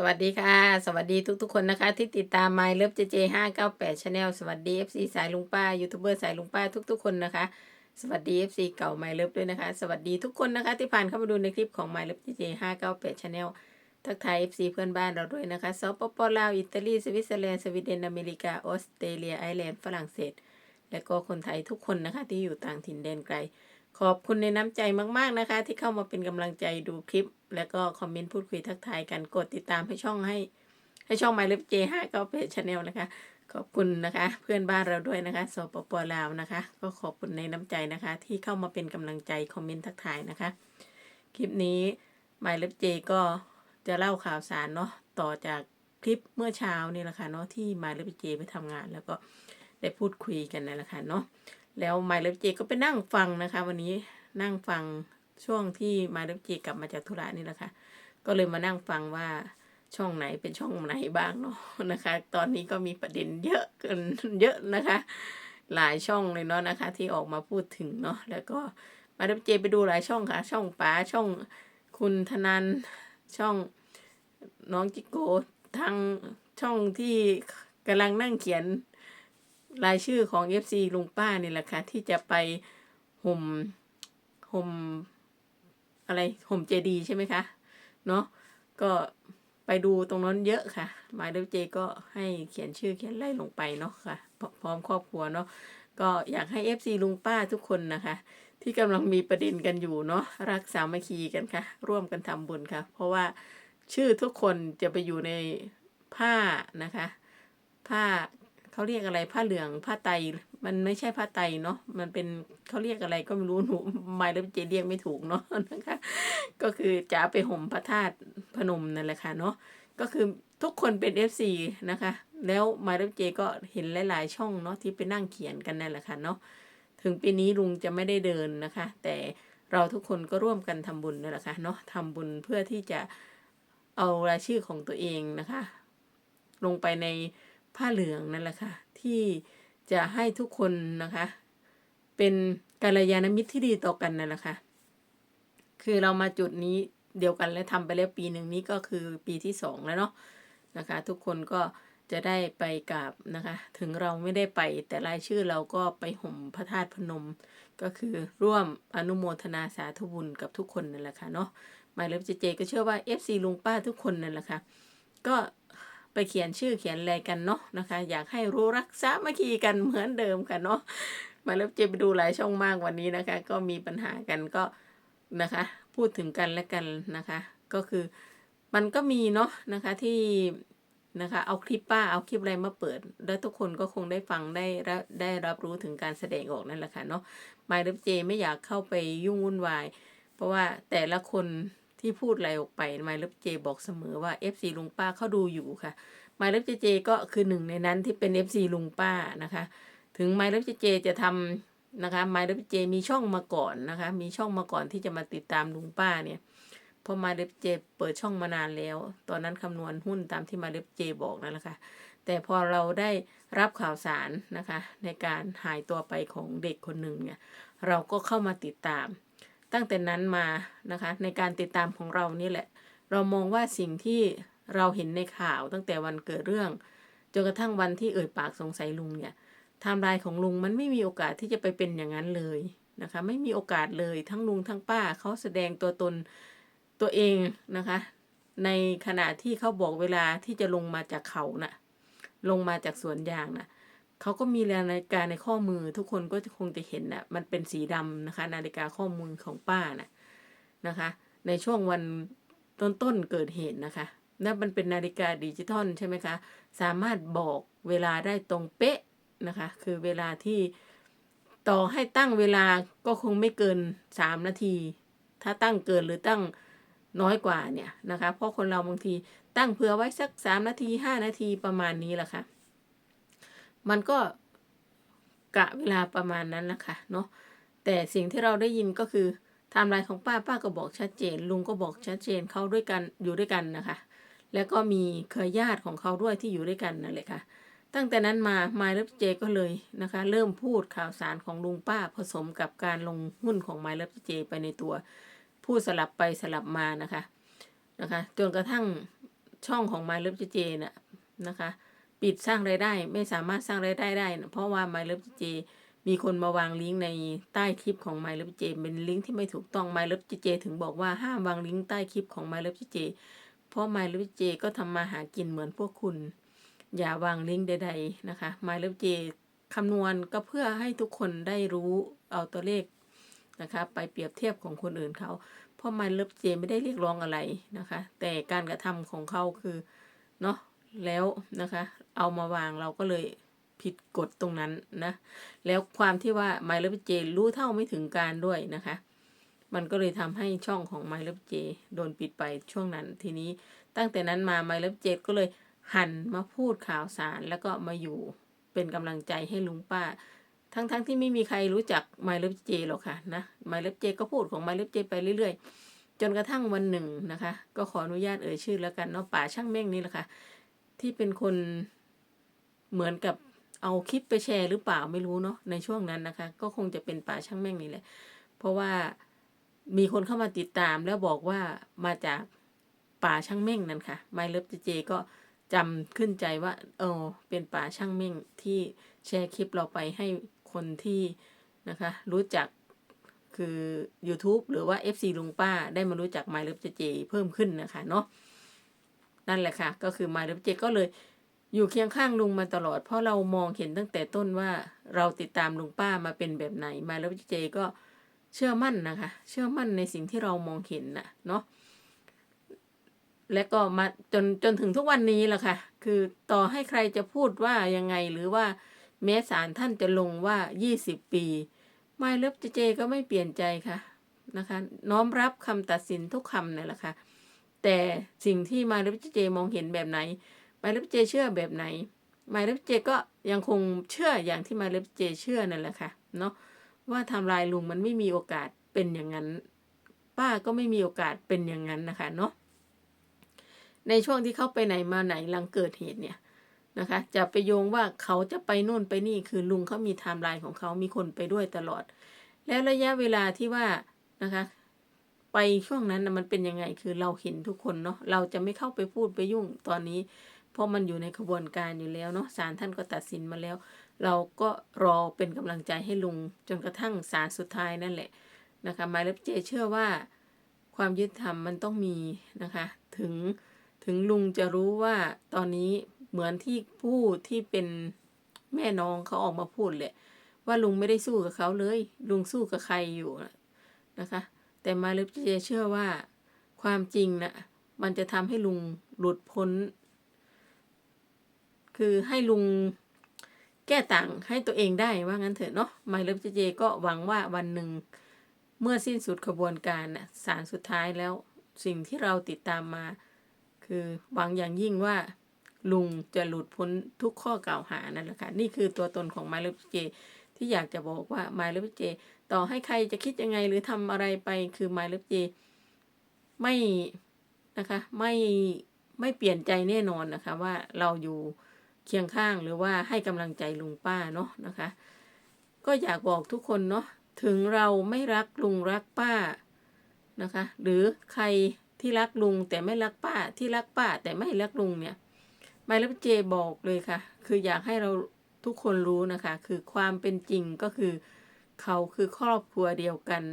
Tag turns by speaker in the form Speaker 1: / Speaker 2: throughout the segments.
Speaker 1: สวัสดีค่ะ สวัสดีทุกๆ คนนะคะ ที่ติดตาม My Love JJ 598 Channel สวัสดี FC สายลุงป้ายูทูบเบอร์สายลุงป้าทุกๆ คนนะคะ สวัสดี FC เก่า My Love ด้วยนะคะ สวัสดีทุกคนนะคะ ที่ผ่านเข้ามาดูในคลิปของ My Love JJ 598 Channel ทักทาย FC เพื่อนบ้านเราด้วยนะคะสปปลาวอิตาลีสวิตเซอร์แลนด์สวีเดนอเมริกาออสเตรเลียไอร์แลนด์ฝรั่งเศส และก็คนไทยทุกคนนะคะที่อยู่ต่างถิ่นแดนไกล ขอบคุณในน้ำใจมากๆนะคะ ที่เข้ามาเป็นกำลังใจดูคลิป แล้วก็คอมเมนต์พูดคุยทักทายกันกดติดตามให้ช่องให้ ให้ช่อง My Love J 5 9 8 Channel นลนะคะ ขอบคุณนะคะ เพื่อนบ้านเราด้วยนะคะสปปลาวนะคะ ก็ขอบคุณในน้ำใจนะคะ ที่เข้ามาเป็นกำลังใจคอมเมนต์ทักทายนะคะ คลิปนี้ My Love J ก็จะเล่าข่าวสารเนาะต่อจากคลิปเมื่อเช้านี่แหละค่ะเนาะที่ My Love J ไปทำงานแล้วก็ได้พูดคุยกันนั่นแหละค่ะเนาะ แล้ว My Love J ก็ไปนั่งฟังนะคะ วันนี้นั่งฟังช่วงที่ My Love J กลับมาจากธุระนี่แหละค่ะ ก็เลยมานั่งฟังว่าช่องไหนเป็นช่องไหนบ้างเนาะนะคะ ตอนนี้ก็มีประเด็นเยอะเกินเยอะนะคะ หลายช่องเลยเนาะนะคะ ที่ออกมาพูดถึงเนาะแล้วก็มาดับเจไปดูหลายช่องค่ะ ช่องป๋าช่องคุณธนันช่องน้องจิโกทางช่องที่กำลังนั่งเขียน รายชื่อของ FC ลุงป้านี่แหละค่ะ ที่จะไปห่มห่มอะไรห่มเจดีใช่ไหมคะ เนาะก็ไปดูตรงนั้นเยอะค่ะ หมายเลขเจก็ให้เขียนชื่อเขียนไล่ลงไปเนาะค่ะ พร้อมครอบครัวเนาะก็อยากให้ FC ลุงป้าทุกคนนะคะ ที่กำลังมีประเด็นกันอยู่เนาะรักสามัคคีกันค่ะ ร่วมกันทำบุญค่ะ เพราะว่าชื่อทุกคนจะไปอยู่ในผ้านะคะ ผ้า เขาเรียกอะไรผ้าเหลืองผ้าไตมันไม่ใช่ผ้าไตเนาะมันเป็นเขาเรียกอะไรก็ไม่รู้หนูหมายเลขเจเรียกไม่ถูกเนาะนะคะ ก็คือจะเอาไปห่มพระธาตุพนมนั่นแหละค่ะเนาะก็คือทุกคนเป็น FC นะคะ แล้วมาดามเจก็เห็นหลาย ๆ ช่องเนาะที่ไปนั่งเขียนกันนั่นแหละค่ะเนาะถึงปีนี้ลุงจะไม่ได้เดินนะคะ แต่เราทุกคนก็ร่วมกันทำบุญนั่นแหละค่ะเนาะทำบุญเพื่อที่จะเอารายชื่อของตัวเองนะคะ ลงไปใน ผ้าเหลืองนั่นแหละค่ะ ที่จะให้ทุกคนนะคะ เป็นกัลยาณมิตรที่ดีต่อกันนั่นแหละค่ะ คือเรามาจุดนี้เดียวกันและทำไปแล้วปีหนึ่งนี้ก็คือปีที่สองแล้วเนาะนะคะ ทุกคนก็จะได้ไปกราบนะคะ ถึงเราไม่ได้ไปแต่รายชื่อเราก็ไปห่มพระธาตุพนม ก็คือร่วมอนุโมทนาสาธุบุญกับทุกคนนั่นแหละค่ะเนาะหมายเลขเจเจก็เชื่อว่า FC ลุงป้าทุกคนนั่นแหละค่ะก็ ไปเขียนชื่อเขียนอะไรกันเนาะนะคะ อยากให้รู้รักสามัคคีกันเหมือนเดิมค่ะเนาะมาเลขเจไปดูหลายช่องมากวันนี้นะคะ ก็มีปัญหากันก็นะคะ พูดถึงกันและกันนะคะ ก็คือมันก็มีเนาะนะคะที่นะคะเอาคลิปป้าเอาคลิปอะไรมาเปิด แล้วทุกคนก็คงได้ฟังได้รับได้รับรู้ถึงการแสดงออกนั่นแหละค่ะเนาะมาเลฟเจไม่อยากเข้าไปยุ่งวุ่นวาย เพราะว่าแต่ละคน ที่พูดอะไรออกไปไมายเลฟเจบอกเสมอว่า FC ลุงป้าเขาดูอยู่ค่ะไมายเลฟเจเจก็คือหนึ่งในนั้นที่เป็น FC ลุงป้านะคะ ถึงไมายเลฟเจเจจะทำนะคะไมายเลฟเจมีช่องมาก่อนนะคะ มีช่องมาก่อนที่จะมาติดตามลุงป้าเนี่ยเพราะมาเลฟเจเปิดช่องมานานแล้ว ตอนนั้นคำนวณหุ้นตามที่มาเลฟเจบอกนั่นแหละค่ะแต่พอเราได้รับข่าวสารนะคะ ในการหายตัวไปของเด็กคนหนึ่งเนี่ยเราก็เข้ามาติดตาม ตั้งแต่นั้นมานะคะในการติดตามของเรานี่แหละ เรามองว่าสิ่งที่เราเห็นในข่าวตั้งแต่วันเกิดเรื่องจนกระทั่งวันที่เอ่ยปากสงสัยลุงเนี่ยไทม์ไลน์ของลุงมันไม่มีโอกาสที่จะไปเป็นอย่างนั้นเลยนะคะไม่มีโอกาสเลยทั้งลุงทั้งป้าเขาแสดงตัวตนตัวเองนะคะ ในขณะที่เขาบอกเวลาที่จะลงมาจากเขาน่ะลงมาจากสวนยางน่ะ เขาก็มีนาฬิกาในข้อมือ ทุกคนก็คงจะเห็นน่ะมันเป็นสีดำนะคะ นาฬิกาข้อมือของป้าน่ะนะคะ ในช่วงวันต้นๆเกิดเหตุนะคะนั่นมันเป็นนาฬิกาดิจิทัลใช่ไหมคะ สามารถบอกเวลาได้ตรงเป๊ะนะคะ คือเวลาที่ต่อให้ตั้งเวลาก็คงไม่เกินสามนาที ถ้าตั้งเกินหรือตั้งน้อยกว่าเนี่ยนะคะ เพราะคนเราบางทีตั้งเผื่อไว้สักสามนาทีห้านาทีประมาณนี้แหละค่ะ มันก็กะเวลาประมาณนั้นแหละค่ะเนาะแต่สิ่งที่เราได้ยินก็คือไทม์ไลน์ของป้าป้าก็บอกชัดเจน ลุงก็บอกชัดเจนเขาด้วยกันอยู่ด้วยกันนะคะ แล้วก็มีเครือญาติของเขาด้วยที่อยู่ด้วยกันนั่นแหละค่ะ ตั้งแต่นั้นมา My Love J ก็เลยนะคะ เริ่มพูดข่าวสารของลุงป้าผสมกับการลงหุ้นของ My Love J ไปในตัว พูดสลับไปสลับมานะคะนะคะจนกระทั่งช่องของ My Love JJ น่ะนะคะ ปิดสร้างรายได้ ไม่สามารถสร้างรายได้ได้นะเพราะว่า My Love JJ มีคนมาวางลิงก์ในใต้คลิปของ My Love JJ เป็นลิงก์ที่ไม่ถูกต้อง My Love JJ ถึงบอกว่าห้ามวางลิงก์ใต้คลิปของ My Love JJ เพราะ My Love JJ ก็ทำมาหากินเหมือนพวกคุณ อย่าวางลิงก์ใด ๆนะคะ My Love JJ คำนวณก็เพื่อให้ทุกคนได้รู้เอาตัวเลขนะคะไปเปรียบเทียบของคนอื่นเขาเพราะ My Love JJ ไม่ได้เรียกร้องอะไรนะคะ แต่การกระทำของเขาคือเนาะแล้วนะคะ เอามาวางเราก็เลยผิดกฎตรงนั้นนะ แล้วความที่ว่า My Love JJ รู้เท่าไม่ถึงการด้วยนะคะ มันก็เลยทำให้ช่องของ My Love JJ โดนปิดไปช่วงนั้น ทีนี้ตั้งแต่นั้นมา My Love JJ ก็เลยหันมาพูดข่าวสารแล้วก็มาอยู่เป็นกำลังใจให้ลุงป้า ทั้งๆทที่ไม่มีใครรู้จัก My Love JJ หรอกค่ะนะ My Love JJ ก็พูดของ My Love JJ ไปเรื่อยๆ จนกระทั่งวันหนึ่งนะคะ ก็ขออนุญาตเอ่ยชื่อแล้วกันเนาะป่าช่างเม่งนี่แหละค่ะที่เป็นคน เหมือนกับเอาคลิปไปแชร์หรือเปล่าไม่รู้เนาะในช่วงนั้นนะคะ ก็คงจะเป็นป่าช่างแม่งนี่แหละ เพราะว่ามีคนเข้ามาติดตามแล้วบอกว่ามาจากป่าช่างเม่งนั่นค่ะไมเลิฟเจเจก็จำขึ้นใจว่าเออเป็นป่าช่างเม่งที่แชร์คลิปเราไปให้คนที่นะคะ รู้จักคือ YouTube หรือว่า FC ลุงป้าได้มารู้จัก My Love JJ เจเพิ่มขึ้นนะคะเนาะนั่นแหละค่ะ ก็คือ My Love JJ ก็เลย อยู่เคียงข้างลุงมาตลอด เพราะเรามองเห็นตั้งแต่ต้นว่าเราติดตามลุงป้ามาเป็นแบบไหน My Love JJ ก็เชื่อมั่นนะคะ เชื่อมั่นในสิ่งที่เรามองเห็นนะเนาะและก็มาจนจนถึงทุกวันนี้แหละค่ะ คือต่อให้ใครจะพูดว่ายังไงหรือว่าแม้ศาลท่านจะลงว่า 20 ปีไม่เลิฟเจเจก็ไม่เปลี่ยนใจค่ะนะคะ น้อมรับคำตัดสินทุกคำนี่แหละค่ะ แต่สิ่งที่มาเลิฟเจเจมองเห็นแบบไหน มาเลิฟเจเชื่อแบบไหนมาเลิฟเจก็ยังคงเชื่ออย่างที่มาเลิฟเจเชื่อนั่นแหละค่ะเนาะว่าทำลายลุงมันไม่มีโอกาสเป็นอย่างนั้น ป้าก็ไม่มีโอกาสเป็นอย่างนั้นนะคะเนาะในช่วงที่เขาไปไหนมาไหนหลังเกิดเหตุเนี่ยนะคะ จะไปโยงว่าเขาจะไปโน่นไปนี่คือลุงเขามีไทม์ไลน์ของเขามีคนไปด้วยตลอด แล้วระยะเวลาที่ว่านะคะ ไปช่วงนั้นนะมันเป็นยังไงคือเราเห็นทุกคนเนาะเราจะไม่เข้าไปพูดไปยุ่งตอนนี้ เพราะมันอยู่ในขบวนการอยู่แล้วเนาะศาลท่านก็ตัดสินมาแล้ว เราก็รอเป็นกำลังใจให้ลุงจนกระทั่งศาลสุดท้ายนั่นแหละนะคะหมายเลขเจเชื่อว่าความยุติธรรมมันต้องมีนะคะ ถึงถึงลุงจะรู้ว่าตอนนี้เหมือนที่ผู้ที่เป็นแม่น้องเขาออกมาพูดแหละว่าลุงไม่ได้สู้กับเขาเลย ลุงสู้กับใครอยู่นะคะ แต่มาเลฟเจเชื่อว่าความจริงนะมันจะทำให้ลุงหลุดพ้น คือให้ลุงแก้ต่างให้ตัวเองได้ว่างั้นเถอะเนาะไมาเลฟเจเจก็หวังว่าวันหนึ่งเมื่อสิ้นสุดขบวนการนะสารสุดท้ายแล้วสิ่งที่เราติดตามมา คือหวังอย่างยิ่งว่าลุงจะหลุดพ้นทุกข้อกล่าวหานั่นแหละค่ะนี่คือตัวตนของ My Love J ที่อยากจะบอกว่า My Love J ต่อให้ใครจะคิดยังไงหรือทำอะไรไปคือ My Love J ไม่นะคะไม่ไม่เปลี่ยนใจแน่นอนนะคะว่าเราอยู่ เคียงข้างหรือว่าให้กำลังใจลุงป้าเนาะนะคะ ก็อยากบอกทุกคนเนาะถึงเราไม่รักลุงรักป้านะคะ หรือใครที่รักลุงแต่ไม่รักป้าที่รักป้าแต่ไม่รักลุงเนี่ยไมล์เจบอกเลยค่ะ คืออยากให้เราทุกคนรู้นะคะ คือความเป็นจริงก็คือ เขาคือครอบครัวเดียวกัน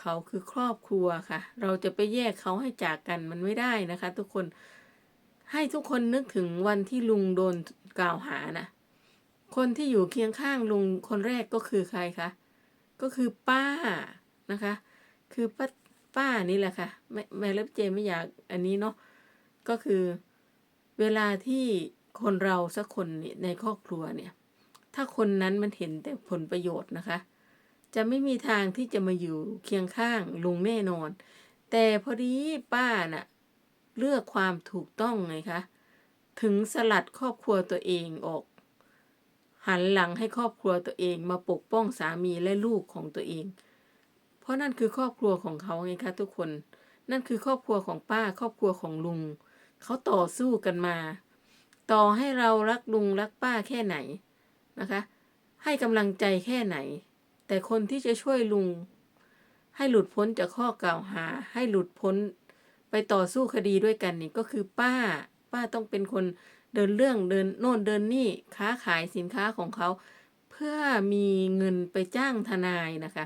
Speaker 1: เขาคือครอบครัวค่ะ เราจะไปแยกเขาให้จากกันมันไม่ได้นะคะ ทุกคน ให้ทุกคนนึกถึงวันที่ลุงโดนกล่าวหานะคนที่อยู่เคียงข้างลุงคนแรกก็คือใครคะก็คือป้านะคะ คือป้าป้านี่แหละค่ะแม่แม่เล็บเจไม่อยากอันนี้เนาะก็คือเวลาที่คนเราสักคนเนี่ยในครอบครัวเนี่ย ถ้าคนนั้นมันเห็นแต่ผลประโยชน์นะคะ จะไม่มีทางที่จะมาอยู่เคียงข้างลุงแน่นอน แต่พอดีป้าน่ะ เลือกความถูกต้องไงคะ ถึงสลัดครอบครัวตัวเองออก หันหลังให้ครอบครัวตัวเองมาปกป้องสามีและลูกของตัวเอง เพราะนั่นคือครอบครัวของเขาไงคะทุกคน นั่นคือครอบครัวของป้า ครอบครัวของลุง เขาต่อสู้กันมา ต่อให้เรารักลุงรักป้าแค่ไหนนะคะ ให้กำลังใจแค่ไหน แต่คนที่จะช่วยลุงให้หลุดพ้นจากข้อกล่าวหา ให้หลุดพ้น ไปต่อสู้คดีด้วยกันนี่ก็คือป้า ป้าต้องเป็นคนเดินเรื่องเดินโน่นเดินนี่ค้าขายสินค้าของเขา เพื่อมีเงินไปจ้างทนายนะคะ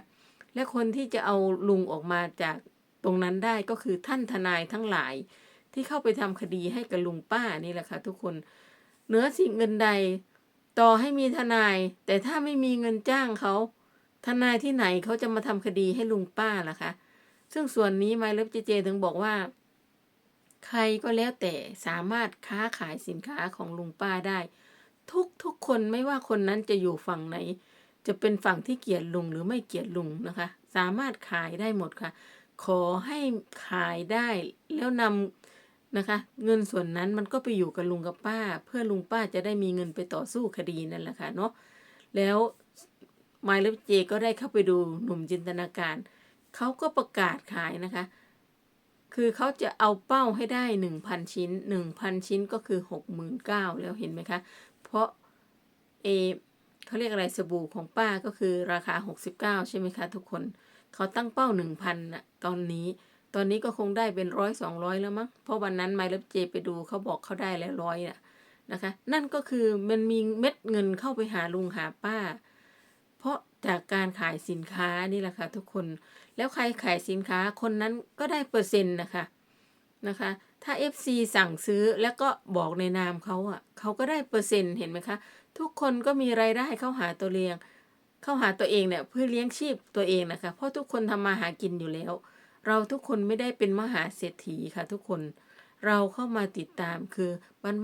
Speaker 1: และคนที่จะเอาลุงออกมาจากตรงนั้นได้ก็คือท่านทนายทั้งหลาย ที่เข้าไปทำคดีให้กับลุงป้านี่แหละค่ะทุกคนเหนือสิ่งเงินใด ต่อให้มีทนาย แต่ถ้าไม่มีเงินจ้างเขาทนายที่ไหนเขาจะมาทำคดีให้ลุงป้าล่ะคะ ซึ่งส่วนนี้ไมล์เล็บเจเจถึงบอกว่า ใครก็แล้วแต่สามารถค้าขายสินค้าของลุงป้าได้ ทุกทุกคนไม่ว่าคนนั้นจะอยู่ฝั่งไหน จะเป็นฝั่งที่เกลียดลุงหรือไม่เกลียดลุงนะคะ สามารถขายได้หมดค่ะ ขอให้ขายได้แล้วนำนะคะ เงินส่วนนั้นมันก็ไปอยู่กับลุงกับป้า เพื่อลุงป้าจะได้มีเงินไปต่อสู้คดีนั่นแหละค่ะเนาะแล้วไมล์เลฟเจก็ได้เข้าไปดูหนุ่มจินตนาการ เขาก็ประกาศขายนะคะ คือเขาจะเอาเป้าให้ได้หนึ่งพันชิ้นหนึ่งพันชิ้นก็คือหกหมื่นเก้าแล้วเห็นไหมคะ เพราะเอเขาเรียกอะไรสบู่ของป้าก็คือราคาหกสิบเก้าใช่ไหมคะทุกคน เขาตั้งเป้าหนึ่งพันนะตอนนี้ ตอนนี้ก็คงได้เป็นร้อยสองร้อยแล้วมั้ง เพราะวันนั้นไมล์เลฟเจไปดูเขาบอกเขาได้แล้วร้อยน่ะนะคะ นั่นก็คือมันมีเม็ดเงินเข้าไปหาลุงหาป้า เพราะจากการขายสินค้านี่แหละค่ะทุกคน แล้วใครขายสินค้าคนนั้นก็ได้เปอร์เซ็นต์นะคะนะคะ ถ้า FC สั่งซื้อแล้วก็บอกในนามเขาอะเขาก็ได้เปอร์เซ็นต์เห็นไหมคะทุกคนก็มีรายได้เข้าหาตัวเองเข้าหาตัวเองเนี่ยเพื่อเลี้ยงชีพตัวเองนะคะ เพราะทุกคนทำมาหากินอยู่แล้ว เราทุกคนไม่ได้เป็นมหาเศรษฐีค่ะทุกคนเราเข้ามาติดตามคือ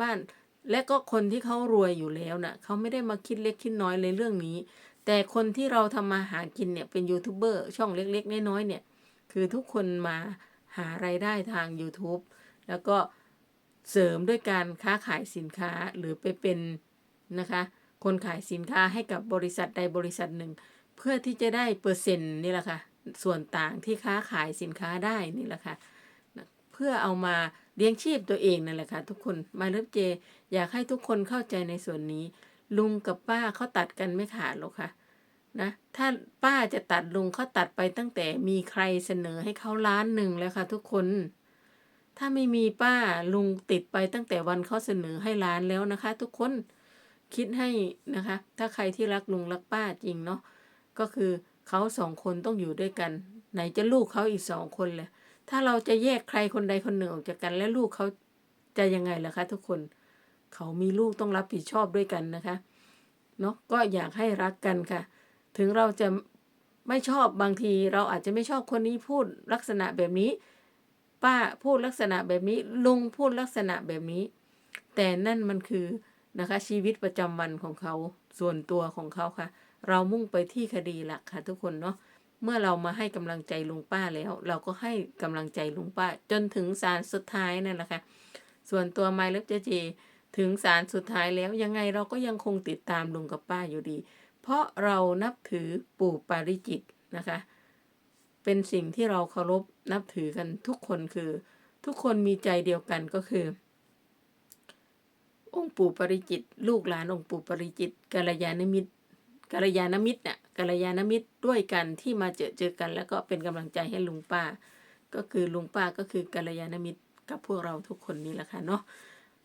Speaker 1: บ้านๆและก็คนที่เขารวยอยู่แล้วน่ะเขาไม่ได้มาคิดเล็กคิดน้อยเลยเรื่องนี้ แต่คนที่เราทำมาหากินเนี่ยเป็นยูทูบเบอร์ช่องเล็กๆน้อยๆเนี่ย คือทุกคนมาหารายได้ทาง YouTube แล้วก็เสริมด้วยการค้าขายสินค้าหรือไปเป็นนะคะ คนขายสินค้าให้กับบริษัทใดบริษัทหนึ่ง เพื่อที่จะได้เปอร์เซ็นต์นี่แหละค่ะ ส่วนต่างที่ค้าขายสินค้าได้นี่แหละค่ะนะเพื่อเอามาเลี้ยงชีพตัวเองนั่นแหละค่ะทุกคนมาเลิฟเจ อยากให้ทุกคนเข้าใจในส่วนนี้ ลุงกับป้าเขาตัดกันไม่ขาดหรอกค่ะ นะถ้าป้าจะตัดลุงเขาตัดไปตั้งแต่มีใครเสนอให้เขาล้านหนึ่งแล้วค่ะ ทุกคน ถ้าไม่มีป้าลุงติดไปตั้งแต่วันเขาเสนอให้ล้านแล้วนะคะ ทุกคนคิดให้นะคะ ถ้าใครที่รักลุงรักป้าจริงเนาะก็คือเขาสองคนต้องอยู่ด้วยกัน ไหนจะลูกเขาอีกสองคนเลยถ้าเราจะแยกใครคนใดคนหนึ่งออกจากกัน แล้วลูกเขาจะยังไงล่ะคะ ทุกคนเขามีลูกต้องรับผิดชอบด้วยกันนะคะเนาะก็อยากให้รักกันค่ะ ถึงเราจะไม่ชอบบางทีเราอาจจะไม่ชอบคนนี้พูดลักษณะแบบนี้ ป้าพูดลักษณะแบบนี้ ลุงพูดลักษณะแบบนี้ แต่นั่นมันคือนะคะชีวิตประจำวันของเขาส่วนตัวของเขาค่ะ เรามุ่งไปที่คดีหลักค่ะ ทุกคนเนาะเมื่อเรามาให้กำลังใจลุงป้าแล้ว เราก็ให้กำลังใจลุงป้า จนถึงศาลสุดท้ายนั่นแหละค่ะส่วนตัวไมล์เล็บเจเจถึงศาลสุดท้ายแล้วยังไงเราก็ยังคงติดตามลุงกับป้าอยู่ดี เพราะเรานับถือปู่ปาริจิตนะคะ เป็นสิ่งที่เราเคารพนับถือกันทุกคนคือ ทุกคนมีใจเดียวกันก็คือ องค์ปู่ปาริจิต ลูกหลานองค์ปู่ปาริจิตกัลยาณมิตรกัลยาณมิตรน่ะกัลยาณมิตรด้วยกันที่มาเจอเจอกัน แล้วก็เป็นกำลังใจให้ลุงป้า ก็คือลุงป้าก็คือกัลยาณมิตรกับพวกเราทุกคนนี่แหละค่ะเนาะ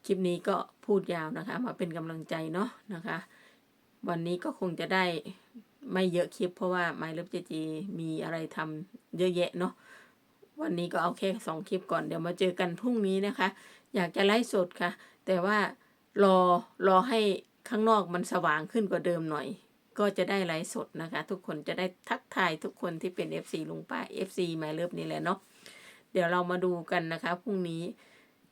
Speaker 1: คลิปนี้ก็พูดยาวนะคะ มาเป็นกำลังใจเนาะนะคะ วันนี้ก็คงจะได้ไม่เยอะคลิป เพราะว่า My Love JG มีอะไรทำเยอะแยะเนาะวันนี้ก็เอาแค่สองคลิปก่อนเดี๋ยวมาเจอกันพรุ่งนี้นะคะ อยากจะไลฟ์สดค่ะ แต่ว่ารอรอให้ข้างนอกมันสว่างขึ้นกว่าเดิมหน่อย ก็จะได้ไลฟ์สดนะคะ ทุกคนจะได้ทักทายทุกคนที่เป็น FC ลุงป้า FC My Love นี่แหละเนาะเดี๋ยวเรามาดูกันนะคะพรุ่งนี้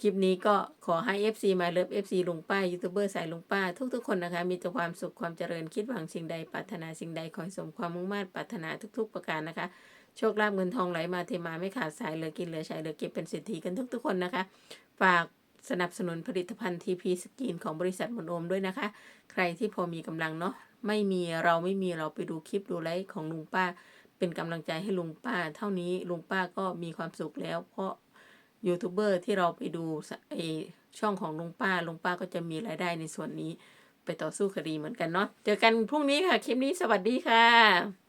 Speaker 1: คลิปนี้ก็ขอให้ FC มาเลิฟ FC ลุงป้ายูทูบเบอร์สายลุงป้า ทุกๆคนนะคะ มีแต่ความสุขความเจริญคิดหวังสิ่งใดปรารถนาสิ่งใดขอให้สมความมุ่งมั่นปรารถนาทุก ๆ ประการนะคะ โชคลาภเงินทองไหลมาเทมาไม่ขาดสายเหลือกินเหลือใช้เหลือเก็บเป็นเศรษฐีกันทุกๆคนนะคะ ฝากสนับสนุนผลิตภัณฑ์ทีพีสกินของบริษัทมนโอมด้วยนะคะ ใครที่พอมีกำลังเนาะไม่มีเราไม่มีเราไปดูคลิปดูไลฟ์ของลุงป้า เป็นกำลังใจให้ลุงป้า เท่านี้ลุงป้าก็มีความสุขแล้วเพราะ ยูทูบเบอร์ที่เราไปดูไอช่องของลุงป้าลุงป้าก็จะมีรายได้ในส่วนนี้ไปต่อสู้คดีเหมือนกันเนาะเจอกันพรุ่งนี้ค่ะ คลิปนี้สวัสดีค่ะ